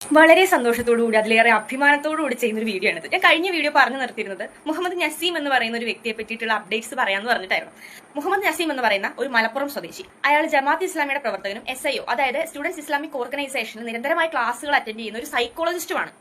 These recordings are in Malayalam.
വളരെ സന്തോഷത്തോടു കൂടി അതിലേറെ അഭിമാനത്തോടു കൂടി ചെയ്യുന്ന ഒരു വീഡിയോ ആണിത്. ഞാൻ കഴിഞ്ഞ വീഡിയോ പറഞ്ഞു നിർത്തിയിരുന്നത് മുഹമ്മദ് നസീം എന്ന് പറയുന്ന ഒരു വ്യക്തിയെ പറ്റിയിട്ടുള്ള അപ്ഡേറ്റ്സ് പറയാമെന്ന് പറഞ്ഞിട്ടായിരുന്നു. മുഹമ്മദ് നസീം എന്ന് പറയുന്ന ഒരു മലപ്പുറം സ്വദേശി. അയാൾ ജമാഅത്ത് ഇസ്ലാമിയുടെ പ്രവർത്തകനും എസ് അതായത് സ്റ്റുഡൻസ് ഇസ്ലാമിക് ഓർഗനൈസേഷനിൽ നിരന്തരമായി ക്ലാസുകൾ അറ്റൻഡ് ചെയ്യുന്ന ഒരു സൈക്കോളജിസ്റ്റുമാണ്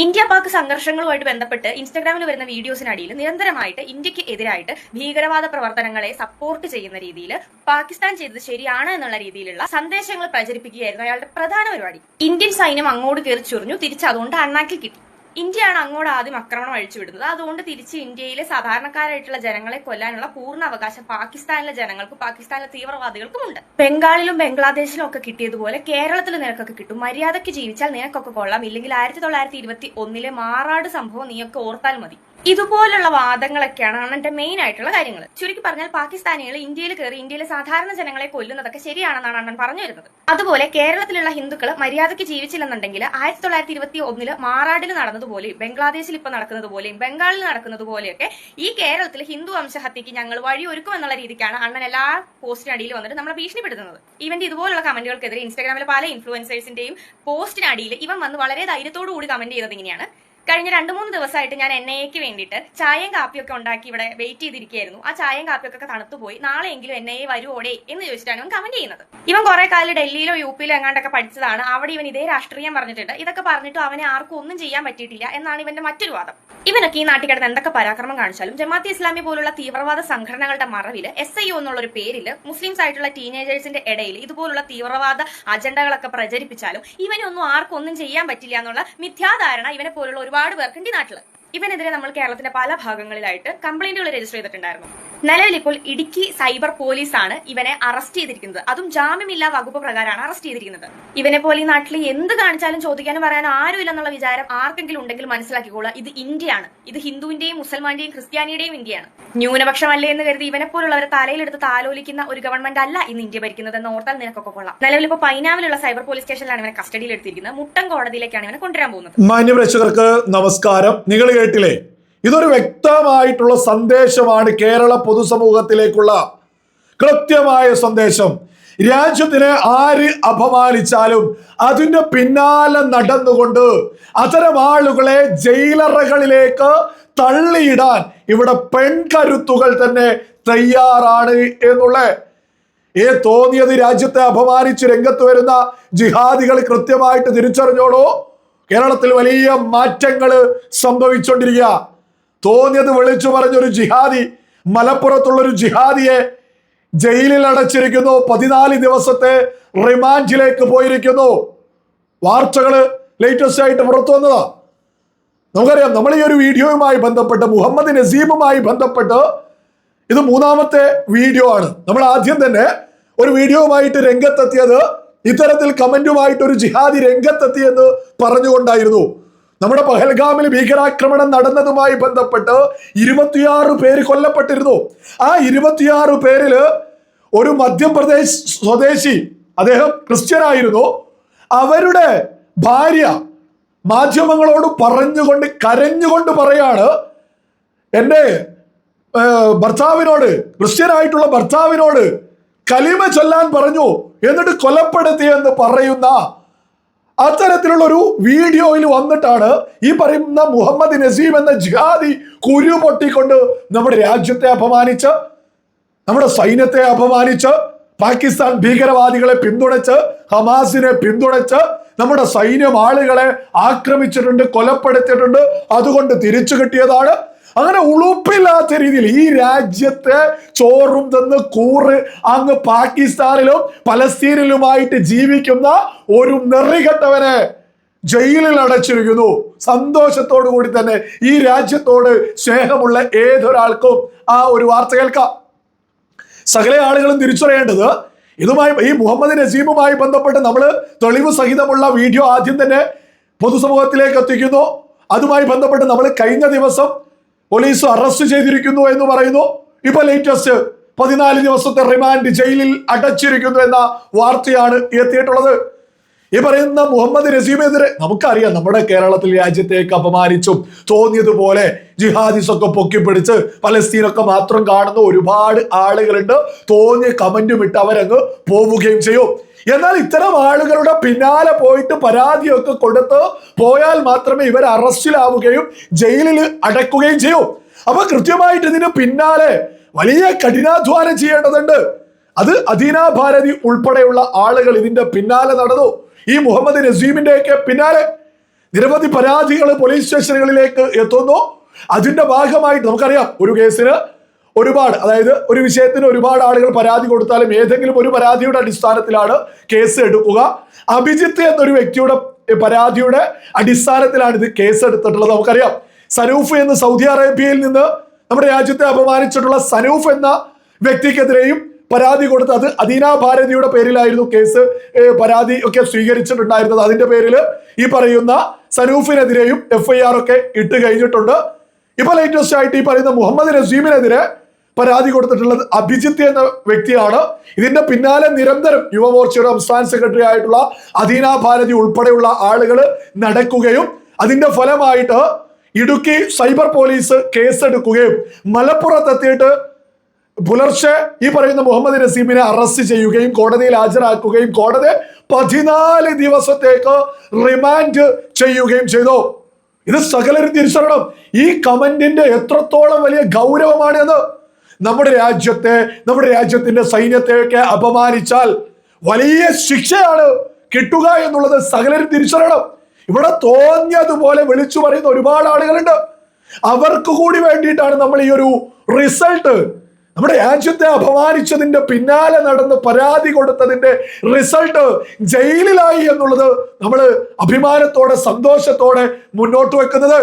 ഇന്ത്യ പാക് സംഘർഷങ്ങളുമായിട്ട് ബന്ധപ്പെട്ട് ഇൻസ്റ്റാഗ്രാമിൽ വരുന്ന വീഡിയോസിനടിയിൽ നിരന്തരമായിട്ട് ഇന്ത്യയ്ക്ക് എതിരായിട്ട് ഭീകരവാദ പ്രവർത്തനങ്ങളെ സപ്പോർട്ട് ചെയ്യുന്ന രീതിയിൽ പാകിസ്ഥാൻ ചെയ്തത് ശരിയാണ് എന്നുള്ള രീതിയിലുള്ള സന്ദേശങ്ങൾ പ്രചരിപ്പിക്കുകയായിരുന്നു അയാളുടെ പ്രധാന പരിപാടി. ഇന്ത്യൻ സൈന്യം അങ്ങോട്ട് കയറി ചൊറിഞ്ഞു തിരിച്ച് അതുകൊണ്ട് അണ്ണാക്കി കിട്ടി. ഇന്ത്യയാണ് അങ്ങോട്ട് ആദ്യം ആക്രമണം അഴിച്ചുവിടുന്നത് അതുകൊണ്ട് തിരിച്ച് ഇന്ത്യയിലെ സാധാരണക്കാരായിട്ടുള്ള ജനങ്ങളെ കൊല്ലാനുള്ള പൂർണ അവകാശം പാകിസ്ഥാനിലെ ജനങ്ങൾക്കും പാകിസ്ഥാനിലെ തീവ്രവാദികൾക്കും ഉണ്ട് ബംഗാളിലും ബംഗ്ലാദേശിലും ഒക്കെ കിട്ടിയതുപോലെ കേരളത്തിൽ നിനക്കൊക്കെ കിട്ടും. മര്യാദയ്ക്ക് ജീവിച്ചാൽ നിനക്കൊക്കെ കൊള്ളാം. ഇല്ലെങ്കിൽ ആയിരത്തി തൊള്ളായിരത്തി ഇരുപത്തി ഒന്നിലെ മാറാട് സംഭവം നീയൊക്കെ ഓർത്താൽ മതി. ഇതുപോലുള്ള വാദങ്ങളൊക്കെയാണ് അണ്ണന്റെ മെയിൻ ആയിട്ടുള്ള കാര്യങ്ങൾ. ചുരുക്കി പറഞ്ഞാൽ പാകിസ്ഥാനികൾ ഇന്ത്യയിൽ കയറി ഇന്ത്യയിലെ സാധാരണ ജനങ്ങളെ കൊല്ലുന്നതൊക്കെ ശരിയാണെന്നാണ് അണ്ണൻ പറഞ്ഞു വരുന്നത്. അതുപോലെ കേരളത്തിലുള്ള ഹിന്ദുക്കൾ മര്യാദയ്ക്ക് ജീവിച്ചില്ലെന്നുണ്ടെങ്കിൽ ആയിരത്തി തൊള്ളായിരത്തി ഇരുപത്തി ഒന്നിൽ മാറാടിൽ നടന്നതുപോലെയും ബംഗ്ലാദേശിൽ ഇപ്പൊ നടക്കുന്നത് പോലെയും ബംഗാളിൽ നടക്കുന്നത് പോലെയൊക്കെ ഈ കേരളത്തിൽ ഹിന്ദു വംശഹത്യക്ക് ഞങ്ങൾ വഴി ഒരുക്കും എന്നുള്ള രീതിക്കാണ് അണ്ണൻ എല്ലാ പോസ്റ്റിനടിയിൽ വന്നിട്ട് നമ്മളെ ഭീഷണിപ്പെടുത്തുന്നത്. ഇവന്റെ ഇതുപോലുള്ള കമന്റുകൾക്കെതിരെ ഇൻസ്റ്റാഗ്രാമിലെ പല ഇൻഫ്ലുവൻസേഴ്സിന്റെയും പോസ്റ്റിനടിയിൽ ഇവൻ വന്ന് വളരെ ധൈര്യത്തോടു കൂടി കമന്റ് ചെയ്തത് ഇങ്ങനെയാണ്. കഴിഞ്ഞ രണ്ടു മൂന്ന് ദിവസമായിട്ട് ഞാൻ എൻ ഐക്ക് വേണ്ടിയിട്ട് ചായയും കാപ്പിയൊക്കെ ഉണ്ടാക്കി ഇവിടെ വെയിറ്റ് ചെയ്തിരിക്കുകയായിരുന്നു. ആ ചായയും കാപ്പിയൊക്കെ തണുത്തുപോയി നാളെയെങ്കിലും എൻ ഐ വരുവോടെ എന്ന് ചോദിച്ചിട്ടാണ് ഇവൻ കമന്റ് ചെയ്യുന്നത്. ഇവൻ കുറെ കാലം ഡൽഹിയിലോ യു പിയിലോ എങ്ങാണ്ടൊക്കെ പഠിച്ചതാണ്. അവിടെ ഇവൻ ഇതേ രാഷ്ട്രീയം പറഞ്ഞിട്ടുണ്ട്. ഇതൊക്കെ പറഞ്ഞിട്ട് അവനെ ആർക്കും ഒന്നും ചെയ്യാൻ പറ്റിയിട്ടില്ല എന്നാണ് ഇവന്റെ മറ്റൊരു വാദം. ഇവനൊക്കെ ഈ നാട്ടിൽ കിടന്ന് എന്തൊക്കെ പരാക്രമം കാണിച്ചാലും ജമാഅത്ത് ഇസ്ലാമി പോലുള്ള തീവ്രവാദ സംഘടനകളുടെ മറവിൽ എസ് ഐ ഒ എന്നുള്ള ഒരു പേരിൽ മുസ്ലിംസ് ആയിട്ടുള്ള ടീനേജേഴ്സിന്റെ ഇടയിൽ ഇതുപോലുള്ള തീവ്രവാദ അജണ്ടകളൊക്കെ പ്രചരിപ്പിച്ചാലും ഇവനൊന്നും ആർക്കും ഒന്നും ചെയ്യാൻ പറ്റില്ല എന്നുള്ള മിഥ്യാധാരണ ഇവനെ പോലുള്ള ഒരുപാട് പേർക്കുണ്ട് ഈ നാട്ടിൽ ഇവനെതിരെ നമ്മൾ കേരളത്തിന്റെ പല ഭാഗങ്ങളിലായിട്ട് കംപ്ലൈന്റുകൾ രജിസ്റ്റർ ചെയ്തിട്ടുണ്ടായിരുന്നു. നിലവിൽ ഇപ്പോൾ ഇടുക്കി സൈബർ പോലീസാണ് ഇവനെ അറസ്റ്റ് ചെയ്തിരിക്കുന്നത്. അതും ജാമ്യമില്ലാ വകുപ്പ് പ്രകാരമാണ് അറസ്റ്റ് ചെയ്തിരിക്കുന്നത്. ഇവനെ പോലെ ഈ നാട്ടിൽ എന്ത് കാണിച്ചാലും ചോദിക്കാനും പറയാനും ആരും ഇല്ലെന്നുള്ള വിചാരം ആർക്കെങ്കിലും ഉണ്ടെങ്കിൽ മനസ്സിലാക്കിക്കോളാം ഇത് ഇന്ത്യയാണ്. ഇത് ഹിന്ദുവിന്റെയും മുസൽമാന്റെയും ക്രിസ്ത്യാനിയുടെയും ഇന്ത്യയാണ്. ന്യൂനപക്ഷമല്ലേ എന്ന് കരുതി ഇവനെ പോലുള്ളവരെ തലയിലെടുത്ത് താലോലിക്കുന്ന ഒരു ഗവൺമെന്റ് അല്ല ഇന്ന് ഇന്ത്യ ഭരിക്കുന്നത് എന്ന് ഓർത്താൽ നിനക്കൊക്കെ കൊള്ളാം. നിലവിൽ ഇപ്പോൾ പൈനാവിലുള്ള സൈബർ പോലീസ് സ്റ്റേഷനിലാണ് ഇവനെ കസ്റ്റഡിയിൽ എടുത്തിരിക്കുന്നത് മുട്ടം കോടതിയിലേക്കാണ് ഇവനെ കൊണ്ടുവരാൻ പോകുന്നത്. മാന്യപ്രേക്ഷകർക്ക് നമസ്കാരം. നിങ്ങൾ കേട്ടില്ലേ? ഇതൊരു വ്യക്തമായിട്ടുള്ള സന്ദേശമാണ് കേരള പൊതുസമൂഹത്തിലേക്കുള്ള കൃത്യമായ സന്ദേശം. രാജ്യത്തിനെ ആര് അപമാനിച്ചാലും അതിന്റെ പിന്നാലെ നടന്നുകൊണ്ട് അത്തരം ആളുകളെ ജയിലറകളിലേക്ക് തള്ളിയിടാൻ ഇവിടെ പെൺകരുത്തുകൾ തന്നെ തയ്യാറാണ് എന്നുള്ള. ഏ തോന്നിയത് രാജ്യത്തെ അപമാനിച്ച് രംഗത്ത് വരുന്ന ജിഹാദികൾ കൃത്യമായിട്ട് തിരിച്ചറിഞ്ഞോളൂ. കേരളത്തിൽ വലിയ മാറ്റങ്ങൾ സംഭവിച്ചുകൊണ്ടിരിക്കുക തോന്നിയത് വിളിച്ചു പറഞ്ഞൊരു ജിഹാദി മലപ്പുറത്തുള്ള ഒരു ജിഹാദിയെ ജയിലിൽ അടച്ചിരിക്കുന്നു. പതിനാല് ദിവസത്തെ റിമാൻഡിലേക്ക് പോയിരിക്കുന്നു. വാർത്തകൾ ലേറ്റസ്റ്റ് ആയിട്ട് പുറത്തു വന്നതാ. നമുക്കറിയാം നമ്മൾ ഈ ഒരു വീഡിയോയുമായി ബന്ധപ്പെട്ട് മുഹമ്മദ് നസീമുമായി ബന്ധപ്പെട്ട് ഇത് മൂന്നാമത്തെ വീഡിയോ ആണ്. നമ്മൾ ആദ്യം തന്നെ ഒരു വീഡിയോയുമായിട്ട് രംഗത്തെത്തിയത് ഇത്തരത്തിൽ കമന്റുമായിട്ട് ഒരു ജിഹാദി രംഗത്തെത്തിയെന്ന് പറഞ്ഞുകൊണ്ടായിരുന്നു. നമ്മുടെ പഹൽഗാമിൽ ഭീകരാക്രമണം നടന്നതുമായി ബന്ധപ്പെട്ട് ഇരുപത്തിയാറ് പേര് കൊല്ലപ്പെട്ടിരുന്നു. ആ ഇരുപത്തിയാറ് പേരിൽ ഒരു മധ്യപ്രദേശ് സ്വദേശി അദ്ദേഹം ക്രിസ്ത്യനായിരുന്നു. അവരുടെ ഭാര്യ മാധ്യമങ്ങളോട് പറഞ്ഞുകൊണ്ട് കരഞ്ഞുകൊണ്ട് പറയാണ് എന്റെ ഭർത്താവിനോട് ക്രിസ്ത്യനായിട്ടുള്ള ഭർത്താവിനോട് കലിമ ചൊല്ലാൻ പറഞ്ഞു. എന്നിട്ട് കൊലപ്പെടുത്തി എന്ന് പറയുന്ന അത്തരത്തിലുള്ള ഒരു വീഡിയോയിൽ വന്നിട്ടാണ് ഈ പറയുന്ന മുഹമ്മദ് നസീം എന്ന ജിഹാദി കുരു പൊട്ടിക്കൊണ്ട് നമ്മുടെ രാജ്യത്തെ അപമാനിച്ച് നമ്മുടെ സൈന്യത്തെ അപമാനിച്ച് പാകിസ്ഥാൻ ഭീകരവാദികളെ പിന്തുണച്ച് ഹമാസിനെ പിന്തുണച്ച് നമ്മുടെ സൈന്യം ആളുകളെ ആക്രമിച്ചിട്ടുണ്ട് കൊലപ്പെടുത്തിയിട്ടുണ്ട്. അതുകൊണ്ട് തിരിച്ചു കിട്ടിയതാണ് അങ്ങനെ ഉളുപ്പില്ലാത്ത രീതിയിൽ ഈ രാജ്യത്തെ ചോറും തന്ന് കൂറ് അങ്ങ് പാകിസ്ഥാനിലും പലസ്തീനിലുമായിട്ട് ജീവിക്കുന്ന ഒരു നെറികെട്ടവനെ ജയിലിൽ അടച്ചിരിക്കുന്നു. സന്തോഷത്തോടു കൂടി തന്നെ ഈ രാജ്യത്തോട് സ്നേഹമുള്ള ഏതൊരാൾക്കും ആ ഒരു വാർത്ത കേൾക്കാം. സകല ആളുകളും തിരിച്ചറിയേണ്ടത് ഇതുമായി ഈ മുഹമ്മദ് നസീമുമായി ബന്ധപ്പെട്ട് നമ്മൾ തെളിവ് സഹിതമുള്ള വീഡിയോ ആദ്യം തന്നെ പൊതുസമൂഹത്തിലേക്ക് എത്തിക്കുന്നു. അതുമായി ബന്ധപ്പെട്ട് നമ്മൾ കഴിഞ്ഞ ദിവസം പോലീസ് അറസ്റ്റ് ചെയ്തിരിക്കുന്നു എന്ന് പറയുന്നു. ഇപ്പൊ ലേറ്റസ്റ്റ് പതിനാല് ദിവസത്തെ റിമാൻഡ് ജയിലിൽ അടച്ചിരിക്കുന്നു എന്ന വാർത്തയാണ് എത്തിയിട്ടുള്ളത്. ഈ പറയുന്ന മുഹമ്മദ് നസീമെതിരെ നമുക്കറിയാം നമ്മുടെ കേരളത്തിൽ രാജ്യത്തേക്ക് അപമാനിച്ചും തോന്നിയതുപോലെ ജിഹാദിസൊക്കെ പൊക്കിപ്പിടിച്ച് പലസ്തീനൊക്കെ മാത്രം കാണുന്ന ഒരുപാട് ആളുകളുണ്ട്. തോന്നിയ കമന്റും ഇട്ട് അവരങ്ങ് പോവുകയും ചെയ്യും. എന്നാൽ ഇത്തരം ആളുകളുടെ പിന്നാലെ പോയിട്ട് പരാതിയൊക്കെ കൊടുത്ത് പോയാൽ മാത്രമേ ഇവർ അറസ്റ്റിലാവുകയും ജയിലിൽ അടക്കുകയും ചെയ്യൂ. അപ്പൊ കൃത്യമായിട്ട് ഇതിന് പിന്നാലെ വലിയ കഠിനാധ്വാനം ചെയ്യേണ്ടതുണ്ട്. അത് അദീന ഭാരതി ഉൾപ്പെടെയുള്ള ആളുകൾ ഇതിന്റെ പിന്നാലെ നടന്നു. ഈ മുഹമ്മദ് നസീമിന്റെ ഒക്കെ പിന്നാലെ നിരവധി പരാതികൾ പോലീസ് സ്റ്റേഷനുകളിലേക്ക് എത്തുന്നു. അതിന്റെ ഭാഗമായിട്ട് നമുക്കറിയാം ഒരു കേസിന് ഒരുപാട് അതായത് ഒരു വിഷയത്തിന് ഒരുപാട് ആളുകൾ പരാതി കൊടുത്താലും ഏതെങ്കിലും ഒരു പരാതിയുടെ അടിസ്ഥാനത്തിലാണ് കേസ് എടുക്കുക. അഭിജിത്ത് എന്നൊരു വ്യക്തിയുടെ പരാതിയുടെ അടിസ്ഥാനത്തിലാണ് ഇത് കേസ് എടുത്തിട്ടുള്ളത്. നമുക്കറിയാം സനൂഫ് എന്ന് സൗദി അറേബ്യയിൽ നിന്ന് നമ്മുടെ രാജ്യത്തെ അപമാനിച്ചിട്ടുള്ള സനൂഫ് എന്ന വ്യക്തിക്കെതിരെയും പരാതി കൊടുത്ത് അത് അദീന ഭാരതിയുടെ പേരിലായിരുന്നു കേസ് പരാതി ഒക്കെ സ്വീകരിച്ചിട്ടുണ്ടായിരുന്നത്. അതിന്റെ പേരിൽ ഈ പറയുന്ന സനൂഫിനെതിരെയും എഫ് ഐ ആർ ഒക്കെ ഇട്ട് കഴിഞ്ഞിട്ടുണ്ട്. ഇപ്പൊ ലേറ്റസ്റ്റ് ആയിട്ട് ഈ പറയുന്ന മുഹമ്മദ് നസീമിനെതിരെ പരാതി കൊടുത്തിട്ടുള്ളത് അഭിജിത്ത് എന്ന വ്യക്തിയാണ്. ഇതിന്റെ പിന്നാലെ നിരന്തരം യുവമോർച്ചയുടെ സംസ്ഥാന സെക്രട്ടറി ആയിട്ടുള്ള അദീന ഭാരതി ഉൾപ്പെടെയുള്ള ആളുകൾ നടക്കുകയും അതിന്റെ ഫലമായിട്ട് ഇടുക്കി സൈബർ പോലീസ് കേസെടുക്കുകയും മലപ്പുറത്തെത്തിയിട്ട് പുലർച്ചെ ഈ പറയുന്ന മുഹമ്മദ് നസീമിനെ അറസ്റ്റ് ചെയ്യുകയും കോടതിയിൽ ഹാജരാക്കുകയും കോടതി പതിനാല് ദിവസത്തേക്ക് റിമാൻഡ് ചെയ്യുകയും ചെയ്തു. ഇത് സകലരും തിരിച്ചറിയണം. ഈ കമന്റിന്റെ എത്രത്തോളം വലിയ ഗൗരവമാണ് എന്ന് നമ്മുടെ രാജ്യത്തെ നമ്മുടെ രാജ്യത്തിന്റെ സൈന്യത്തെയൊക്കെ അപമാനിച്ചാൽ വലിയ ശിക്ഷയാണ് കിട്ടുക എന്നുള്ളത് സകലരും തിരിച്ചറിയണം. ഇവിടെ തോന്നിയതുപോലെ വിളിച്ചു പറയുന്ന ഒരുപാട് ആളുകളുണ്ട്. അവർക്ക് കൂടി വേണ്ടിയിട്ടാണ് നമ്മൾ ഈ ഒരു റിസൾട്ട് നമ്മുടെ രാജ്യത്തെ അപമാനിച്ചതിന്റെ പിന്നാലെ നടന്ന് പരാതി കൊടുത്തതിന്റെ റിസൾട്ട് ജയിലിലായി എന്നുള്ളത് നമ്മൾ അഭിമാനത്തോടെ സന്തോഷത്തോടെ മുന്നോട്ട് വെക്കുന്നത്.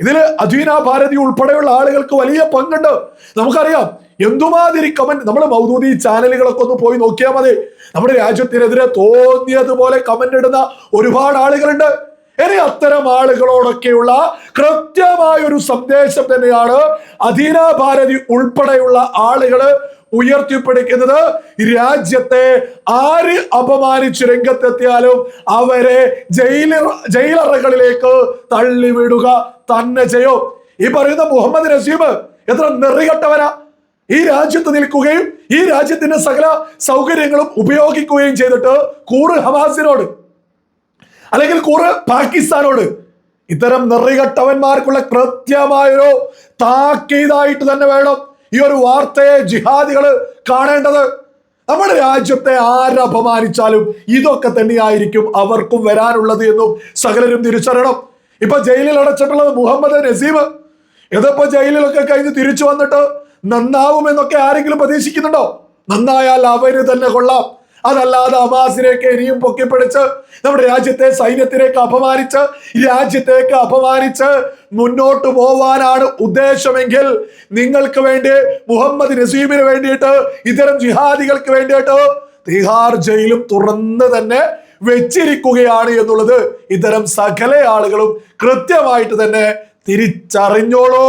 ഇതിൽ അധീന ഭാരതി ഉൾപ്പെടെയുള്ള ആളുകൾക്ക് വലിയ പങ്കുണ്ട്. നമുക്കറിയാം എന്തുമാതിരി കമന്റ് നമ്മൾ മൗദൂദി ചാനലുകളൊക്കെ ഒന്ന് പോയി നോക്കിയാൽ മതി. നമ്മുടെ രാജ്യത്തിനെതിരെ തോന്നിയതുപോലെ കമന്റ് ഇടുന്ന ഒരുപാട് ആളുകളുണ്ട്. ഇനി അത്തരം ആളുകളോടൊക്കെയുള്ള കൃത്യമായ ഒരു സന്ദേശം തന്നെയാണ് അധീന ഭാരതി ഉൾപ്പെടെയുള്ള ആളുകൾ ഉയർത്തിപ്പിടിക്കുന്നത്. രാജ്യത്തെ ആര് അപമാനിച്ച് രംഗത്തെത്തിയാലും അവരെ ജയില ജയിലറകളിലേക്ക് തള്ളിവിടുക തന്നെ ചെയ്യും. ഈ പറയുന്ന മുഹമ്മദ് നസീബ് എത്ര നെറികെട്ടവനാ. ഈ രാജ്യത്ത് നിൽക്കുകയും ഈ രാജ്യത്തിന്റെ സകല സൗകര്യങ്ങളും ഉപയോഗിക്കുകയും ചെയ്തിട്ട് കൂറ് ഹമാസിനോട് അല്ലെങ്കിൽ കുറെ പാകിസ്ഥാനോട് ഇത്തരം നിറികെട്ടവന്മാർക്കുള്ള കൃത്യമായൊരു താക്കീതായിട്ട് തന്നെ വേണം ഈ ഒരു വാർത്തയെ ജിഹാദികൾ കാണേണ്ടത്. നമ്മുടെ രാജ്യത്തെ ആരപമാനിച്ചാലും ഇതൊക്കെ തന്നെയായിരിക്കും അവർക്കും വരാനുള്ളത് എന്നും സകലരും തിരിച്ചറിയണം. ഇപ്പൊ ജയിലിൽ അടച്ചിട്ടുള്ളത് മുഹമ്മദ് നസീം ഇതിപ്പോ ജയിലിലൊക്കെ കഴിഞ്ഞ് തിരിച്ചു വന്നിട്ട് നന്നാവും എന്നൊക്കെ ആരെങ്കിലും പ്രതീക്ഷിക്കുന്നുണ്ടോ? നന്നായാൽ അവർ തന്നെ കൊള്ളാം. അതല്ലാതെ അമാസിനെയൊക്കെ ഇനിയും പൊക്കിപ്പിടിച്ച് നമ്മുടെ രാജ്യത്തെ സൈന്യത്തിലേക്ക് അപമാനിച്ച് രാജ്യത്തേക്ക് അപമാനിച്ച് മുന്നോട്ട് പോവാനാണ് ഉദ്ദേശമെങ്കിൽ നിങ്ങൾക്ക് വേണ്ടി മുഹമ്മദ് നസീമിന് വേണ്ടിയിട്ട് ഇത്തരം ജിഹാദികൾക്ക് വേണ്ടിയിട്ട് തിഹാർ ജയിലും തുറന്ന് തന്നെ വെച്ചിരിക്കുകയാണ് എന്നുള്ളത് ഇത്തരം സകല ആളുകളും കൃത്യമായിട്ട് തന്നെ തിരിച്ചറിഞ്ഞോളൂ.